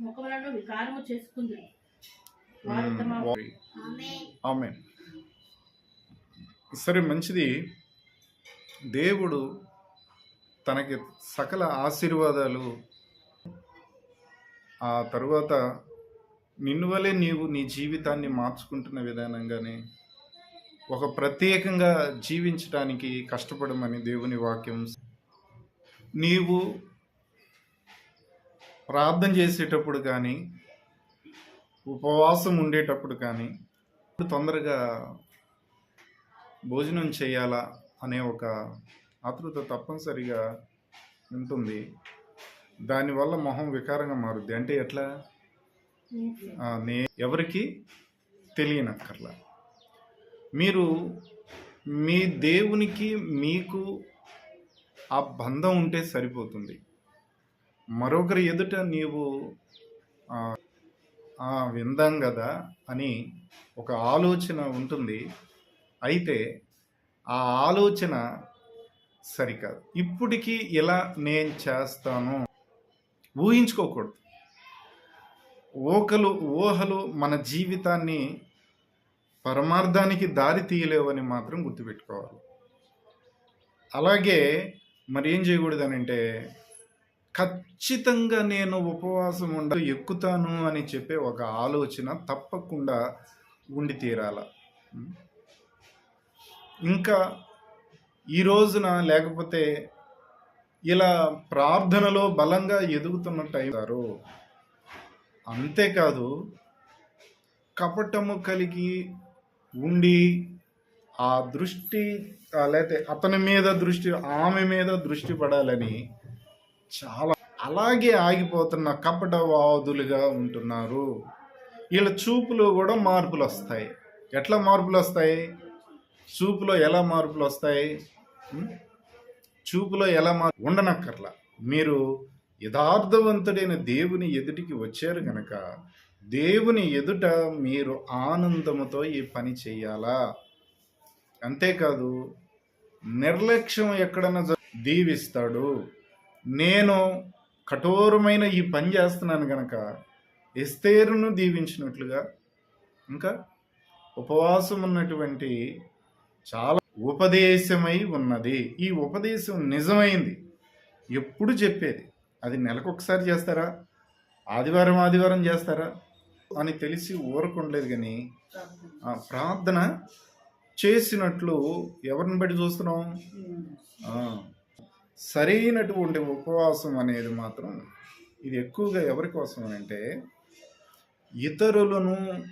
ముఖములను వికారము చేసుకుంది ఆమె. సరే మంచిది. దేవుడు తనకి సకల ఆశీర్వాదాలు. ఆ తరువాత నిన్ను వలె నీవు నీ జీవితాన్ని మార్చుకుంటున్న విధానంగానే ఒక ప్రత్యేకంగా జీవించడానికి కష్టపడమని దేవుని వాక్యం. నీవు ప్రార్థన చేసేటప్పుడు కానీ ఉపవాసం ఉండేటప్పుడు కానీ తొందరగా భోజనం చేయాలా అనే ఒక ఆతృత తప్పనిసరిగా ఉంటుంది. దానివల్ల మొహం వికారంగా మారుద్ది. అంటే ఎట్లా? నే ఎవరికి తెలియనక్కర్లా. మీరు మీ దేవునికి మీకు ఆ బంధం ఉంటే సరిపోతుంది. మరొకరి ఎదుట నీవు ఆ, విందాం కదా అని ఒక ఆలోచన ఉంటుంది. అయితే ఆ ఆలోచన సరికాదు. ఇప్పటికీ ఇలా నేను చేస్తాను? ఊహించుకోకూడదు. ఓకలు ఊహలు మన జీవితాన్ని పరమార్థానికి దారి తీయలేవని మాత్రం గుర్తుపెట్టుకోవాలి. అలాగే మరి ఏం చేయకూడదనంటే ఖచ్చితంగా నేను ఉపవాసం ఉండ ఎక్కుతాను అని చెప్పే ఒక ఆలోచన తప్పకుండా ఉండి తీరాల. ఇంకా ఈ రోజున లేకపోతే ఇలా ప్రార్థనలో బలంగా ఎదుగుతున్నట్టు అవుతారు అంతేకాదు కపటము కలిగి ఉండి ఆ దృష్టి లేకపోతే అతని మీద దృష్టి ఆమె మీద దృష్టి పడాలని చాలా అలాగే ఆగిపోతున్న కపటవాదులుగా ఉంటున్నారు. వీళ్ళ చూపులో కూడా మార్పులు వస్తాయి. ఎట్లా మార్పులు వస్తాయి? చూపులో ఎలా మార్పులు వస్తాయి? చూపులో ఎలా మార్ ఉండనక్కర్లా. మీరు యథార్థవంతుడైన దేవుని ఎదుటికి వచ్చారు కనుక దేవుని ఎదుట మీరు ఆనందముతో ఈ పని చేయాలా? అంతేకాదు నిర్లక్ష్యం ఎక్కడన్నా దీవిస్తాడు. నేను కఠోరమైన ఈ పని చేస్తున్నాను గనక ఎస్తేరును దీవించినట్లుగా ఇంకా ఉపవాసం ఉన్నటువంటి చాలా ఉపదేశమై ఉన్నది. ఈ ఉపదేశం నిజమైంది. ఎప్పుడు చెప్పేది? అది నెలకొకసారి చేస్తారా? ఆదివారం ఆదివారం చేస్తారా? అని తెలిసి ఊరకుండలేదు కానీ ఆ ప్రార్థన చేసినట్లు ఎవరిని బట్టి చూస్తున్నాం? సరైనటువంటి ఉపవాసం అనేది మాత్రం ఇది ఎక్కువగా ఎవరి కోసం అని అంటే ఇతరులను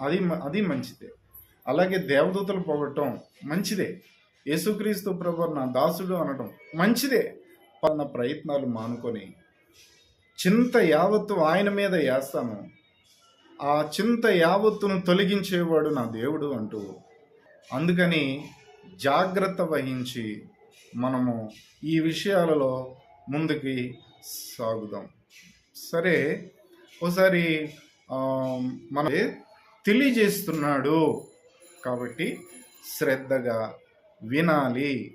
అది మ- అది మంచిదే. అలాగే దేవదూతలు పొగటం మంచిదే. యేసుక్రీస్తు ప్రభు నా దాసుడు అనటం మంచిదే. పన్న ప్రయత్నాలు మానుకొని చింత యావత్తు ఆయన మీద వేస్తాను. ఆ చింత యావత్తును తొలగించేవాడు నా దేవుడు అంటూ అందుకని జాగ్రత్త వహించి మనము ఈ విషయాలలో ముందుకి సాగుదాం. సరే ఒకసారి మన తెలియజేస్తున్నాడు కాబట్టి శ్రద్ధగా వినాలి.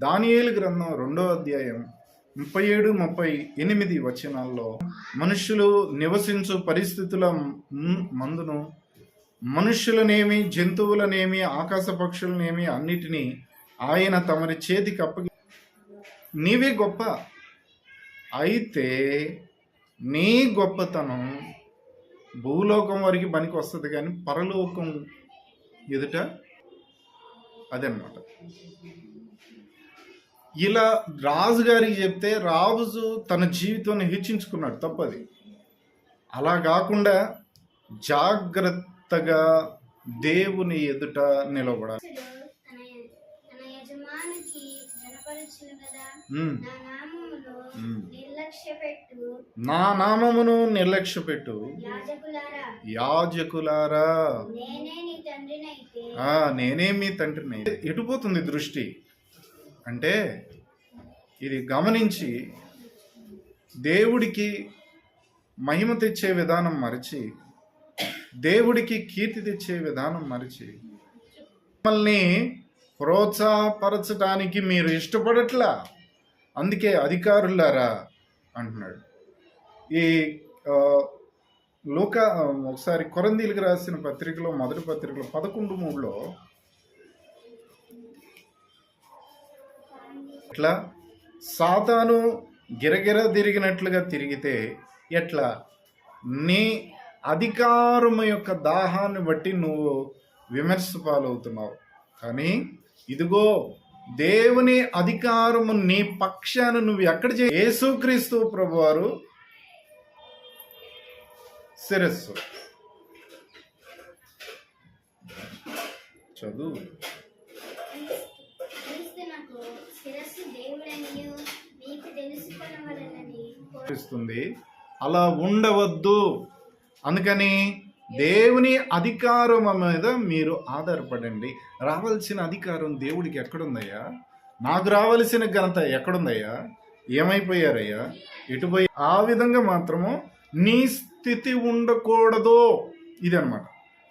దానియేలు గ్రంథం రెండో అధ్యాయం ముప్పై ఏడు ముప్పై ఎనిమిది వచనాల్లో మనుషులు నివసించు పరిస్థితుల మందును మనుషులనేమి జంతువులనేమి ఆకాశ పక్షులనేమి అన్నిటినీ ఆయన తమరి చేతికి అప్పగి నీవే గొప్ప. అయితే నీ గొప్పతనం భూలోకం వరకు పనికి వస్తుంది కానీ పరలోకం ఎదుట అదనమాట ఇలా రాజుగారికి చెప్తే రాజు తన జీవితాన్ని హెచ్చించుకున్నాడు తప్పది. అలా కాకుండా జాగ్రత్తగా దేవుని ఎదుట నిలబడాలి అసలు తన తన యజమానికి కదా నా నామమును. నిర్లక్ష్య పెట్టు నా నామమును నిర్లక్ష్య పెట్టు యాజకులారా యాజకులారా. నేనే నీ తండ్రినైతే. ఆ, నేనే మీ తండ్రిని ఎటుపోతుంది దృష్టి? అంటే ఇది గమనించి దేవుడికి మహిమ తెచ్చే విధానం మరిచి దేవుడికి కీర్తి తెచ్చే విధానం మరిచి మిమ్మల్ని ప్రోత్సాహపరచడానికి మీరు ఇష్టపడట్లా? అందుకే అధికారులారా అంటున్నాడు. ఈ లోక ఒకసారి కొరందీలకు రాసిన పత్రికలో మొదటి పత్రికలో పదకొండు మూడులో ఎట్లా? సాతాను గిరగిర తిరిగినట్లుగా తిరిగితే ఎట్లా? నీ అధికారము యొక్క దాహాన్ని బట్టి నువ్వు విమర్శ పాలవుతున్నావు. కానీ ఇదిగో దేవుని అధికారము నీ పక్షాన నువ్వు ఎక్కడ చే యేసుక్రీస్తు ప్రభువారు శిరస్సు. చదువు. ఇస్తుంది అలా ఉండవద్దు. అందుకని దేవుని అధికారం మీద మీరు ఆధారపడండి. రావాల్సిన అధికారం దేవుడికి ఎక్కడుందయ్యా? నాకు రావాల్సిన ఘనత ఎక్కడుందయ్యా? ఏమైపోయారయ్యా? ఎటుపోయి ఆ విధంగా మాత్రము నీ స్థితి ఉండకూడదు. ఇది అనమాట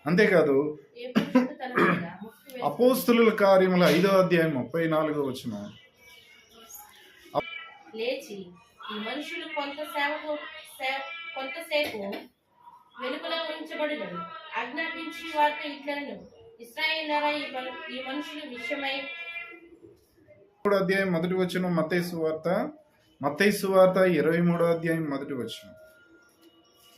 అంతేకాదు అపోస్తుల కార్యముల ఐదో అధ్యాయం ముప్పై నాలుగో వచ్చిన లేచి ఈ మనుషులు కొంత సేవకు సే- కొంతసేపు వెలుపల ఉంచబడినను ఆజ్ఞాపించి వారితో ఇట్లను ఇస్రాయేలరా ఈ మనుషులు విషయమై అధ్యాయం మొదటి వచ్చిన మత్తైసు వార్త మత్తైసు వార్త ఇరవై మూడో అధ్యాయం మొదటి వచ్చిన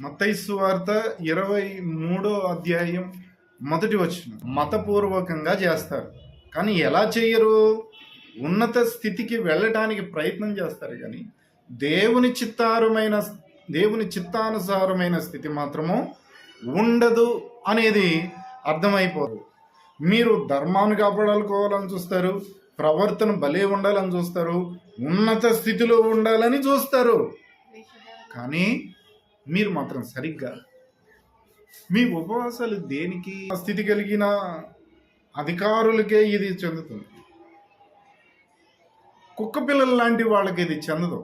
మత్తైసు వార్త ఇరవై మూడో అధ్యాయం మొదటి వచ్చిన మతపూర్వకంగా చేస్తారు. కానీ ఎలా చేయరు? ఉన్నత స్థితికి వెళ్ళటానికి ప్రయత్నం చేస్తారు. కానీ దేవుని చిత్తారమైన దేవుని చిత్తానుసారమైన స్థితి మాత్రము ఉండదు అనేది అర్థమైపోదు. మీరు ధర్మాన్ని కాపాడాలనుకోవాలని చూస్తారు ప్రవర్తన భలే ఉండాలని చూస్తారు ఉన్నత స్థితిలో ఉండాలని చూస్తారు. కానీ మీరు మాత్రం సరిగ్గా మీ ఉపవాసాలు దేనికి స్థితి కలిగిన అధికారులకే ఇది చెందుతుంది. కుక్క పిల్లల లాంటి వాళ్ళకి ఇది చెందదు.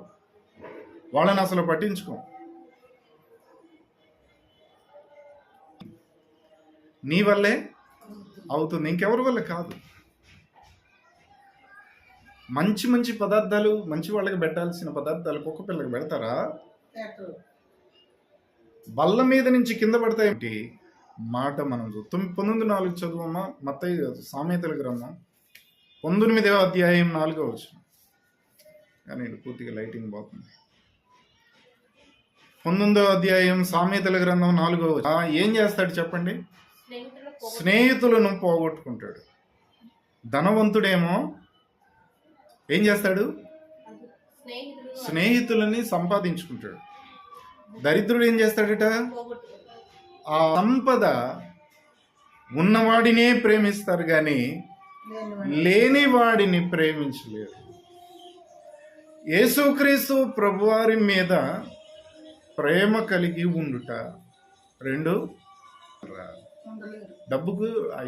వాళ్ళని అసలు పట్టించుకో. నీ వల్లే అవుతుంది. ఇంకెవరి వల్ల కాదు. మంచి మంచి పదార్థాలు మంచి వాళ్ళకి పెట్టాల్సిన పదార్థాలు కుక్క పిల్లకి పెడతారా? బల్ల మీద నుంచి కింద పడతాయేంటి మాట మనం తొమ్మిది పంతొమ్మిది నాలుగు చదువమ్మా మత్తయ్య సామెతల గ్రంథం. పంతొమ్మిదవ అధ్యాయం నాలుగో వచ్చిన కానీ ఇది పూర్తిగా లైటింగ్ పోతుంది. పంతొమ్మిదో అధ్యాయం సామెతల గ్రంథం నాలుగో ఏం చేస్తాడు చెప్పండి? స్నేహితులను పోగొట్టుకుంటాడు. ధనవంతుడేమో ఏం చేస్తాడు? స్నేహితులని సంపాదించుకుంటాడు. దరిద్రుడు ఏం చేస్తాడట? ఆ సంపద ఉన్నవాడినే ప్రేమిస్తారు కానీ లేని వాడిని ప్రేమించలేరు యేసుక్రీస్తు ప్రభువారి మీద ప్రేమ కలిగి ఉండుట. రెండు డబ్బుకు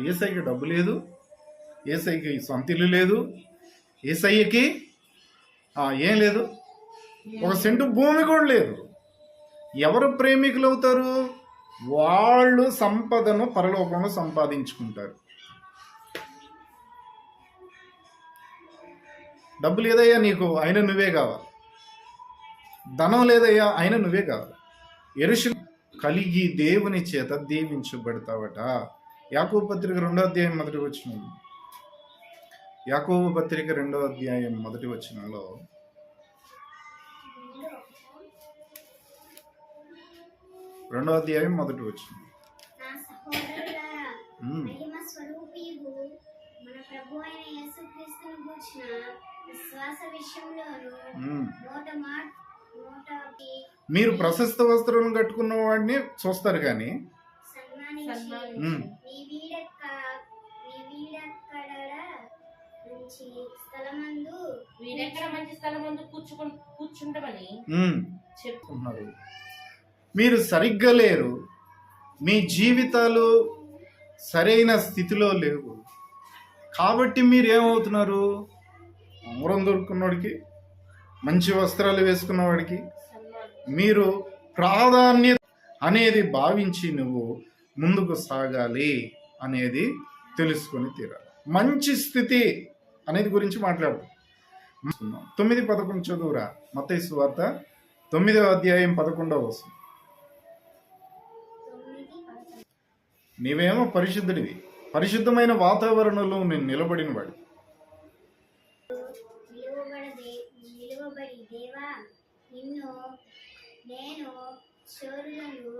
ఏసైకి డబ్బు లేదు ఏసైకి సొంత ఇల్లు లేదు ఏసయ్యకి ఏం లేదు ఒక సెంటు భూమి కూడా లేదు. ఎవరు ప్రేమికులు అవుతారు వాళ్ళు సంపదను పరలోకంలో సంపాదించుకుంటారు. డబ్బు లేదయ్యా నీకు అయినా నువ్వే కావాలి. ధనం లేదయ్యా అయినా నువ్వే కావాలి. ఎరుషు కలిగి దేవుని చేత దీవించబడతావట. యాకోబు పత్రిక రెండో అధ్యాయం మొదటి వచ్చిన యాకోబు పత్రిక రెండో అధ్యాయం మొదటి వచనంలో. రెండో అధ్యాయం మొదటి వచ్చిన విశ్వాస విషయంలోను నోటకి మీరు ప్రశస్త వస్త్రం కట్టుకున్న వాడిని చూస్తారు కానీ. సన్మానించి. సన్మానించి మ్మ్. నీ వీడక్క నీ వీడక్కడ నుంచి స్థలమందు వీడెక్కడ మంచి స్థలం ముందు కూర్చుకు కూర్చుంటామని మ్మ్. చెప్పు ఉన్నారు మీరు సరిగ్గా లేరు. మీ జీవితాలు సరైన స్థితిలో లేవు. కాబట్టి మీరు ఏమవుతున్నారు? ఉంగరం దొరుకున్నవాడికి మంచి వస్త్రాలు వేసుకున్న వాడికి మీరు ప్రాధాన్యత అనేది భావించి నువ్వు ముందుకు సాగాలి అనేది తెలుసుకొని తీరాలి. మంచి స్థితి అనేది గురించి మాట్లాడు. తొమ్మిది పదకొండు చదువురా. మత్తయి వార్త తొమ్మిదవ అధ్యాయం పదకొండవ వస్తుంది నీవేమో పరిశుద్ధుడివి. పరిశుద్ధమైన వాతావరణంలో నేను నిలబడినవాడు నేను చోరులను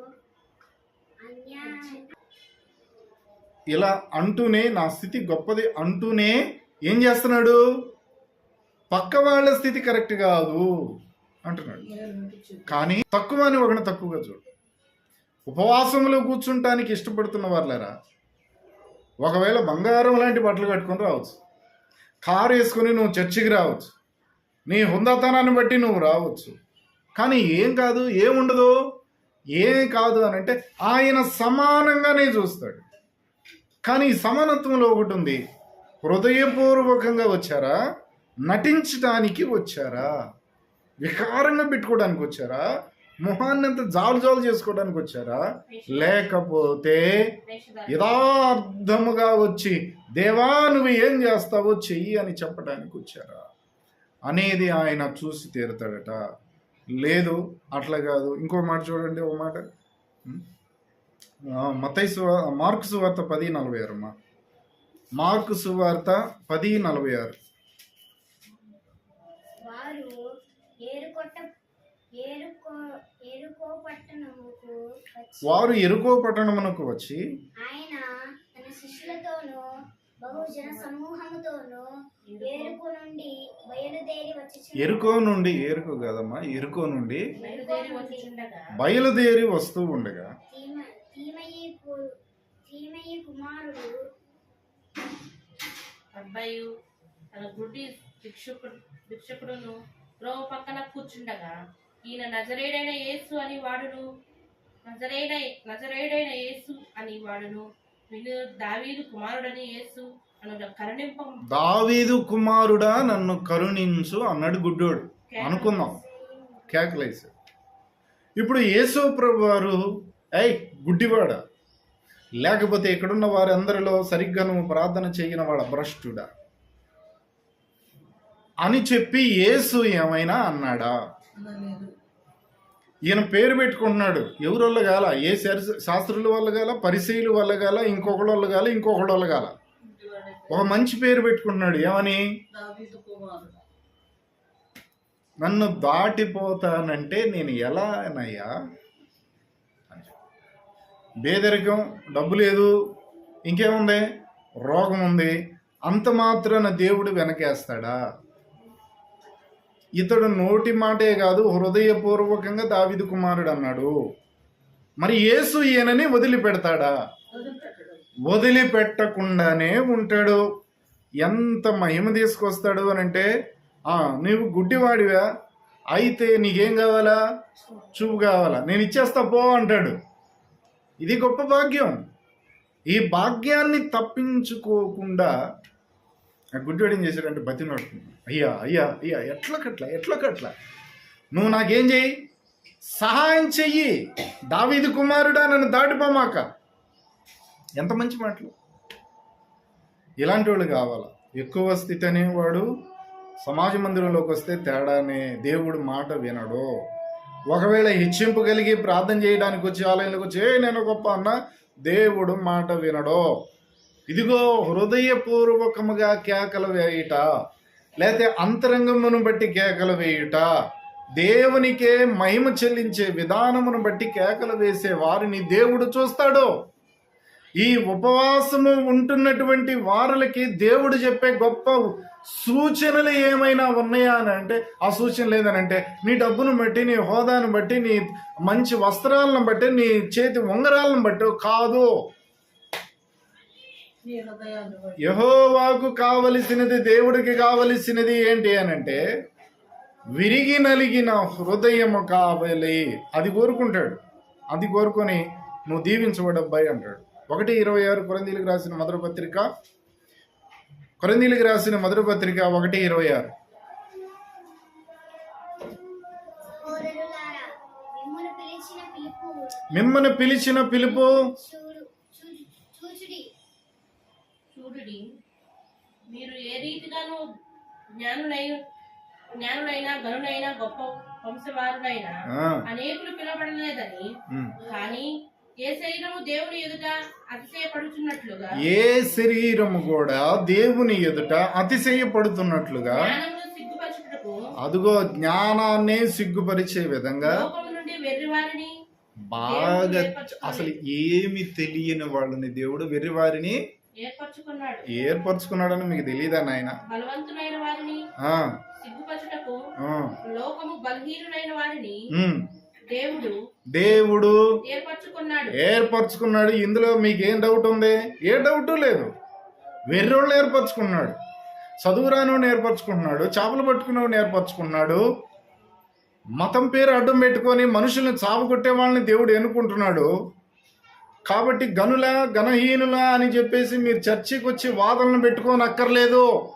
ఇలా అంటూనే నా స్థితి గొప్పది అంటూనే ఏం చేస్తున్నాడు? పక్క వాళ్ళ స్థితి కరెక్ట్ కాదు అంటున్నాడు. కానీ తక్కువ అని ఒకటి తక్కువగా చూడు. ఉపవాసంలో కూర్చుంటానికి ఇష్టపడుతున్న వాళ్ళరా ఒకవేళ బంగారం లాంటి బట్టలు కట్టుకొని రావచ్చు. కారు వేసుకుని నువ్వు చర్చికి రావచ్చు. నీ హుందాతనాన్ని బట్టి నువ్వు రావచ్చు. కానీ ఏం కాదు ఏముండదు? ఏం కాదు అని అంటే ఆయన సమానంగానే చూస్తాడు. కానీ సమానత్వంలో ఒకటి ఉంది. హృదయపూర్వకంగా వచ్చారా? నటించడానికి వచ్చారా? వికారంగా పెట్టుకోవడానికి వచ్చారా? మొహాన్ని అంత జాలు జాలు చేసుకోవడానికి వచ్చారా? లేకపోతే యథార్థముగా వచ్చి దేవా నువ్వు ఏం చేస్తావో చెయ్యి అని చెప్పడానికి వచ్చారా? అనేది ఆయన చూసి తీరుతాడట. లేదు అట్లా కాదు. ఇంకో మాట చూడండి ఓ మాట. మతై సువా మార్కు సువార్త పది నలభై ఆరు అమ్మా. మార్కు సువార్త పది నలభై ఆరు. వారు ఎరుకో పట్టణమునకు వచ్చి ఆయన తన శిష్యులతోనూ బహుజన సమూహముతోనూ ఏరుకు నుండి బయలుదేరి వచ్చి ఎరుకో నుండి ఎరుకో కాదమ్మా ఎరుకో నుండి బయలుదేరి వస్తూ ఉండగా. కుమారుడు అబ్బాయి తన గుడ్డి భిక్షకుడు భిక్షకుడును త్రోవ పక్కన కూర్చుండగా ఈయన నజరేడైన యేసు అని వాడును. నజరేడ నజరేడైన యేసు అని వాడును. దావీదు కుమారుడని యేసు అను కరుణింప. దావీదు కుమారుడా నన్ను కరుణించు అన్నాడు గుడ్డోడు. అనుకుందాం. కేకలేసి. ఇప్పుడు యేసు ప్రభు వారు ఏయ్ గుడ్డివాడా? లేకపోతే ఇక్కడున్న వారందరిలో సరిగ్గా నువ్వు ప్రార్థన చేయని వాడ భ్రష్టుడా? అని చెప్పి యేసు ఏమైనా అన్నాడా? ఈయన పేరు పెట్టుకుంటున్నాడు. ఎవరి వల్ల కాల ఏ శాస్త్ర- శాస్త్రుల వల్ల కాల పరిశీల వల్ల కాల ఇంకొకడు వల్ల కాల ఇంకొకడు వల్ల కాల ఒక మంచి పేరు పెట్టుకుంటున్నాడు. ఏమని? నన్ను దాటిపోతానంటే నేను ఎలానయ్యా అని బేదరికం పేదరికం డబ్బు లేదు ఇంకేముంది? రోగం ఉంది. అంత మాత్రాన దేవుడు వెనకేస్తాడా? ఇతడు నోటి మాటే కాదు హృదయపూర్వకంగా దావిదు కుమారుడు అన్నాడు. మరి యేసు ఈయనని వదిలిపెడతాడా? వదిలిపెట్టకుండానే ఉంటాడు. ఎంత మహిమ తీసుకొస్తాడు అని అంటే "ఆ, నీవు గుడ్డివాడివా? అయితే నీకేం కావాలా? చూపు కావాలా? నేను ఇచ్చేస్తా పో అంటాడు. ఇది గొప్ప భాగ్యం. ఈ భాగ్యాన్ని తప్పించుకోకుండా ఆ గుడ్డివాడు ఏం చేశాడంటే బతినాడు అయ్యా అయ్యా అయ్యా ఎట్లకట్లా ఎట్లకట్లా? నువ్వు నాకేం చెయ్యి? సహాయం చెయ్యి. దావీది కుమారుడా నన్ను దాటిపోమాక. ఎంత మంచి మాటలు. ఇలాంటి వాళ్ళు కావాలా? ఎక్కువ స్థితి అనేవాడు సమాజ మందిరంలోకి వస్తే తేడానే. దేవుడు మాట వినడు. ఒకవేళ హెచ్చింపు కలిగి ప్రార్థన చేయడానికి వచ్చి ఆలయంలోకి వచ్చి "ఏ, నేను గొప్ప అన్న దేవుడు మాట వినడు. ఇదిగో హృదయపూర్వకముగా కేకలు వేయట. లేకపోతే అంతరంగమును బట్టి కేకలు వేయుట దేవునికే మహిమ చెల్లించే విధానమును బట్టి కేకలు వేసే వారిని దేవుడు చూస్తాడు. ఈ ఉపవాసము ఉంటున్నటువంటి వారులకి దేవుడు చెప్పే గొప్ప సూచనలు ఏమైనా ఉన్నాయా అని అంటే ఆ సూచన లేదని అంటే నీ డబ్బును బట్టి నీ హోదాను బట్టి నీ మంచి వస్త్రాలను బట్టి నీ చేతి ఉంగరాలను బట్టి కాదు. యహోవాకు కావలసినది దేవుడికి కావలసినది ఏంటి అని అంటే విరిగి నలిగిన హృదయము కావాలి. అది కోరుకుంటాడు. అది కోరుకొని నువ్వు దీవించబడబ్బాయి అంటాడు. ఒకటి ఇరవై ఆరు కొరందీలకు రాసిన మొదటి పత్రిక. కొరందీలకు రాసిన మొదటి పత్రిక ఒకటి ఇరవై ఆరు. మిమ్మల్ని పిలిచిన పిలుపు మిమ్మల్ని పిలిచిన పిలుపు చూడు చూ- చూచుడి చూడుడి మీరు ఏ రీతిగాను జ్ఞానులై జ్ఞానులైనా గనులైనా గొప్ప వంశవారులైన అనేకులు పిలవబడలేదని ఉమ్. కానీ ఏ శరీరము దేవుని ఎదుట అతిశయపడుచున్నట్లుగా? ఏ శరీరము కూడా దేవుని ఎదుట అతిశయపడుతున్నట్లుగా? అదుగో జ్ఞానాన్నే సిగ్గుపరిచే విధంగా బాగా అసలు ఏమి తెలియని వాళ్ళని దేవుడు వెర్రివారిని ఏర్పరచుకున్నాడని మీకు తెలియదా నాయన? బలవంతులైన వారిని ఆ, సిగ్గుపరచుటకు ఆ, లోకము బలహీనులైన వారిని ఉమ్. దేవుడు దేవుడు ఏర్పరచుకున్నాడు. ఏర్పరచుకున్నాడు. ఇందులో మీకు ఏం డౌట్ ఉంది? ఏ డౌట్ లేదు. వెర్రోళ్ళు ఏర్పరచుకున్నాడు. చదువురాను ఏర్పరచుకుంటున్నాడు. చేపలు పట్టుకునేవాడిని ఏర్పరచుకున్నాడు మతం పేరు అడ్డం పెట్టుకొని మనుషుల్ని చావు కొట్టే వాళ్ళని దేవుడు ఎన్నుకుంటున్నాడు. కాబట్టి గనుల గణహీనుల అని చెప్పేసి మీరు చర్చికి వచ్చి వాదనలు పెట్టుకోని అక్కర్లేదు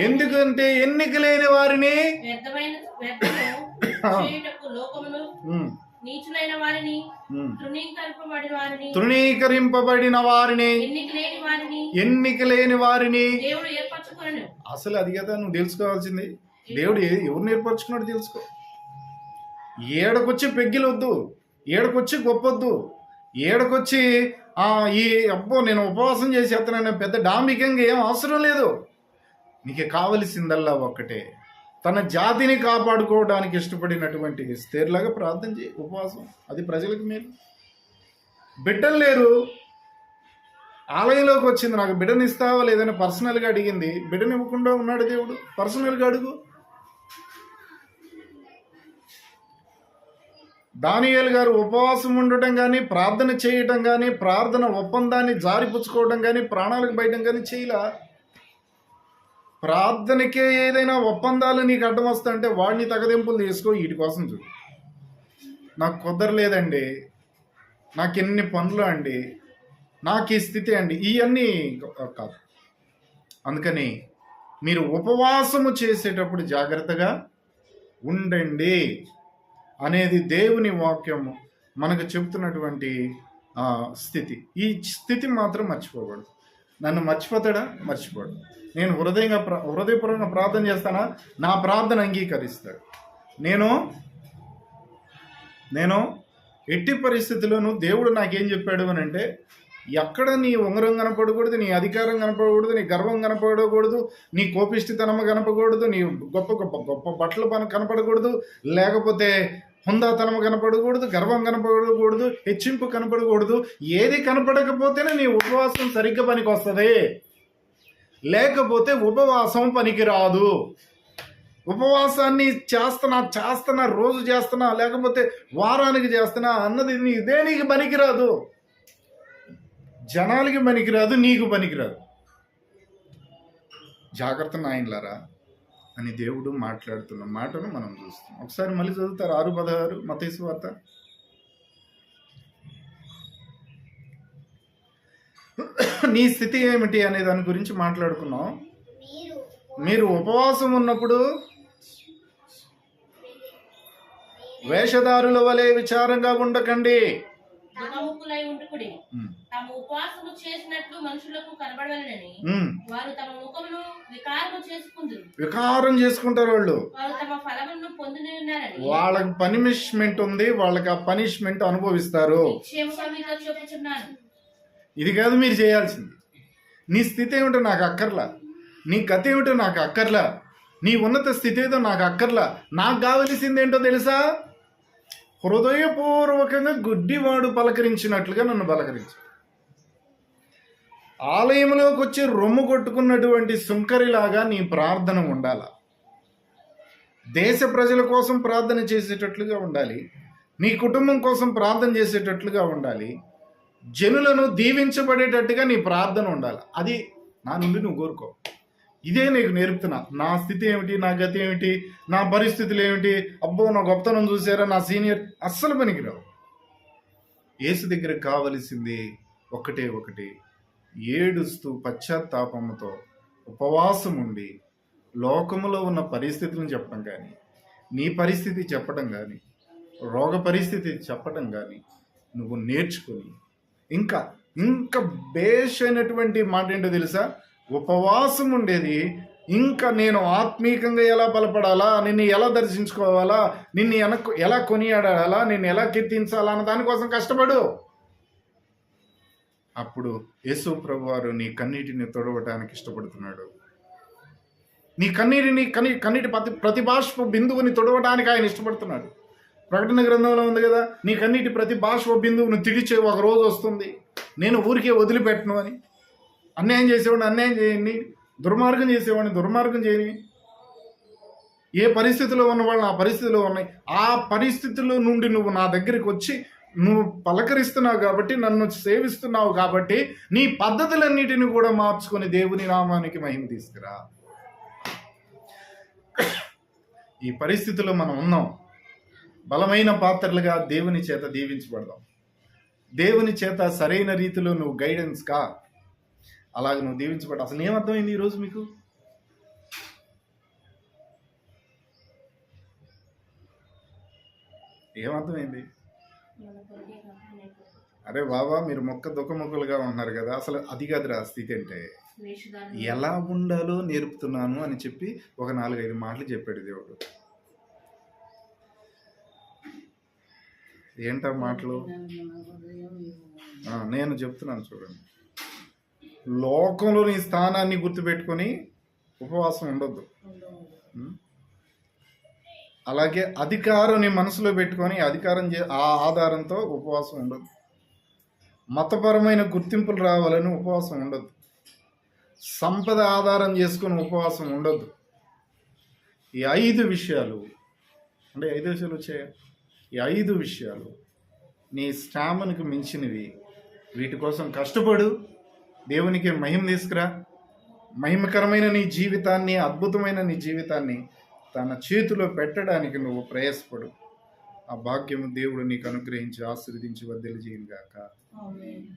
ఎందుకంటే ఎన్నిక లేని వారిని తృణీకరింపబడిన వారిని. ఎన్నిక లేని వారిని. అసలు అది కదా నువ్వు తెలుసుకోవాల్సింది. దేవుడు ఎవరు నేర్పరచుకున్నాడు తెలుసుకో. ఏడకొచ్చి పెగ్గిలొద్దు. ఏడకొచ్చి గొప్పొద్దు. ఏడకొచ్చి ఈ అబ్బో నేను ఉపవాసం చేసి పెద్ద డాంబికంగా ఏం అవసరం లేదు. నీకు కావలసిందల్లా ఒక్కటే. తన జాతిని కాపాడుకోవడానికి ఇష్టపడినటువంటి స్థిరలాగా ప్రార్థన చేయి. ఉపవాసం. అది ప్రజలకు మేలు. బిడ్డలు లేరు. ఆలయంలోకి వచ్చింది. నాకు బిడ్డని ఇస్తావా లేదని పర్సనల్గా అడిగింది. బిడ్డని ఇవ్వకుండా ఉన్నాడు దేవుడు. పర్సనల్గా అడుగు. దానియేలు గారు ఉపవాసం ఉండటం కానీ ప్రార్థన చేయటం కానీ ప్రార్థన ఒప్పందాన్ని జారిపుచ్చుకోవడం కానీ ప్రాణాలకు బయటం కానీ చేయలా? ప్రార్థనకే ఏదైనా ఒప్పందాలు నీకు అడ్డం వస్తాయంటే వాడిని తగదింపులు తీసుకో వీటి కోసం చూ నాకు కుదరలేదండి. నాకు ఎన్ని పనులు అండి. నాకు ఈ స్థితి అండి. ఇవన్నీ కాదు. అందుకని మీరు ఉపవాసము చేసేటప్పుడు జాగ్రత్తగా ఉండండి. అనేది దేవుని వాక్యము మనకు చెబుతున్నటువంటి స్థితి. ఈ స్థితి మాత్రం మర్చిపోకూడదు. నన్ను మర్చిపోతాడా? మర్చిపోడు. నేను హృదయంగా ప్ర హృదయపూర్వకంగా ప్రార్థన చేస్తానా? నా ప్రార్థన అంగీకరిస్తాడు. నేను నేను ఎట్టి పరిస్థితుల్లోనూ దేవుడు నాకేం చెప్పాడు అని అంటే ఎక్కడ నీ ఉంగరం కనపడకూడదు నీ అధికారం కనపడకూడదు నీ గర్వం కనపడకూడదు నీ కోపిష్టితనం కనపడకూడదు నీ గొప్ప గొప్ప గొప్ప బట్టలు పని కనపడకూడదు లేకపోతే హుందాతనం కనపడకూడదు గర్వం కనపడకూడదు హెచ్చింపు కనపడకూడదు. ఏది కనపడకపోతేనే నీ ఉపవాసం సరిగ్గా పనికి వస్తుంది లేకపోతే ఉపవాసం పనికిరాదు. ఉపవాసాన్ని చేస్తున్నా చేస్తున్నా రోజు చేస్తున్నా లేకపోతే వారానికి చేస్తున్నా అన్నది నీ నీకు పనికిరాదు. జనాలకి పనికిరాదు నీకు పనికిరాదు. జాగ్రత్త నాయనలారా అని దేవుడు మాట్లాడుతున్న మాటను మనం చూస్తాం. ఒకసారి మళ్ళీ చదువుతారు? ఆరు పదహారు మతేసు వార్త? నీ స్థితి ఏమిటి అనే దాని గురించి మాట్లాడుకున్నాం. మీరు మీరు ఉపవాసం ఉన్నప్పుడు వేషధారుల వలె విచారంగా ఉండకండి. ఉంటుకుడి తమ ఉపవాసము చేసినట్లు మనుషులకు కనబడవలనని వారు తమ ముఖమును వికారము చేసుకుందరు. వికారం చేసుకుంటారు వాళ్ళు. వారు తమ ఫలమును పొందిన ఉన్నారని వాళ్ళకి పనిష్మెంట్ ఉంది వాళ్ళకి ఆ పనిష్మెంట్ అనుభవిస్తారు. చెప్పుచున్నాను. ఇది కాదు మీరు చేయాల్సింది. నీ స్థితి ఏమిటో నాకు అక్కర్లా. నీ గతి ఏమిటో నాకు అక్కర్లా. నీ ఉన్నత స్థితి ఏదో నాకు అక్కర్లా. నాకు కావలసింది ఏంటో తెలుసా? హృదయపూర్వకంగా గుడ్డివాడు పలకరించినట్లుగా నన్ను పలకరించు. ఆలయంలోకి వచ్చి రొమ్ము కొట్టుకున్నటువంటి సుంకరిలాగా నీ ప్రార్థన ఉండాల. దేశ ప్రజల కోసం ప్రార్థన చేసేటట్లుగా ఉండాలి. నీ కుటుంబం కోసం ప్రార్థన చేసేటట్లుగా ఉండాలి. జనులను దీవించబడేటట్టుగా నీ ప్రార్థన ఉండాలి. అది నా నుండి నువ్వు కోరుకో. ఇదే నీకు నేర్పుతున్నా. నా స్థితి ఏమిటి? నా గతి ఏమిటి? నా పరిస్థితులు ఏమిటి? అబ్బో నా గొప్పతనం చూసారా? నా సీనియర్ అస్సలు పనికిరావు. యేసు దగ్గర కావలసింది ఒకటే ఒకటి. ఏడుస్తూ పశ్చాత్తాపముతో ఉపవాసం ఉండి లోకములో ఉన్న పరిస్థితులను చెప్పడం కానీ నీ పరిస్థితి చెప్పడం కానీ రోగ పరిస్థితి చెప్పడం కానీ నువ్వు నేర్చుకుని ఇంకా ఇంకా బేష్ అయినటువంటి మాట ఏంటో తెలుసా? ఉపవాసం ఉండేది ఇంకా నేను ఆత్మీకంగా ఎలా బలపడాలా? నిన్ను ఎలా దర్శించుకోవాలా? నిన్ను ఎనకు ఎలా కొనియాడాలా? నిన్ను ఎలా కీర్తించాలా? అన్న దానికోసం కష్టపడు. అప్పుడు యేసు ప్రభు వారు నీ కన్నీటిని తొడవటానికి ఇష్టపడుతున్నాడు. నీ కన్నీటిని కనీ కన్నీటి ప్రతి ప్రతిభాష్ప బిందువుని తొడవటానికి ఆయన ఇష్టపడుతున్నాడు. ప్రకటన గ్రంథంలో ఉంది కదా నీ కన్నీటి ప్రతి బాష్ప బిందువును తిడిచే ఒక రోజు వస్తుంది. నేను ఊరికే వదిలిపెట్టను అని. అన్యాయం చేసేవాడిని అన్యాయం చేయండి. దుర్మార్గం చేసేవాడిని దుర్మార్గం చేయని. ఏ పరిస్థితిలో ఉన్న వాళ్ళు ఆ పరిస్థితిలో ఉన్నాయి. ఆ పరిస్థితుల నుండి నువ్వు నా దగ్గరికి వచ్చి నువ్వు పలకరిస్తున్నావు కాబట్టి నన్ను సేవిస్తున్నావు కాబట్టి నీ పద్ధతులన్నిటిని కూడా మార్చుకొని దేవుని నామానికి మహిమ తీసుకురా. ఈ పరిస్థితిలో మనం ఉన్నాం. బలమైన పాత్రలుగా దేవుని చేత దీవించబడదాం. దేవుని చేత సరైన రీతిలో నువ్వు గైడెన్స్ కా? అలాగ నువ్వు దీవించబడ్డా అసలు ఏమర్థమైంది ఈరోజు మీకు? ఏమర్థమైంది అరే బాబా మీరు మొక్క దుఃఖ మొక్కలుగా ఉన్నారు కదా. అసలు అది కాదురా స్థితి అంటే ఎలా ఉండాలో నేర్పుతున్నాను అని చెప్పి ఒక నాలుగైదు మాటలు చెప్పాడు దేవుడు. ఏంటా మాటలు? నేను చెప్తున్నాను చూడండి. లోకంలో నీ స్థానాన్ని గుర్తుపెట్టుకొని ఉపవాసం ఉండొద్దు? అలాగే అధికారం నీ మనసులో పెట్టుకొని అధికారం చే ఆ ఆధారంతో ఉపవాసం ఉండదు మతపరమైన గుర్తింపులు రావాలని ఉపవాసం ఉండదు సంపద ఆధారం చేసుకొని ఉపవాసం ఉండొద్దు. ఈ ఐదు విషయాలు అంటే ఐదు విషయాలు వచ్చాయా? ఈ ఐదు విషయాలు నీ స్టామినకు మించినవి. వీటి కోసం కష్టపడు. దేవునికి మహిమ తీసుకురా. మహిమకరమైన నీ జీవితాన్ని అద్భుతమైన నీ జీవితాన్ని తన చేతిలో పెట్టడానికి నువ్వు ప్రయాసపడు. ఆ భాగ్యము దేవుడు నీకు అనుగ్రహించి ఆశీర్వదించి వద్దలు చేయను గాక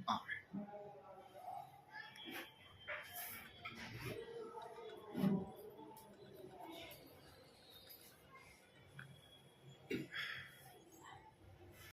ఆమేన్.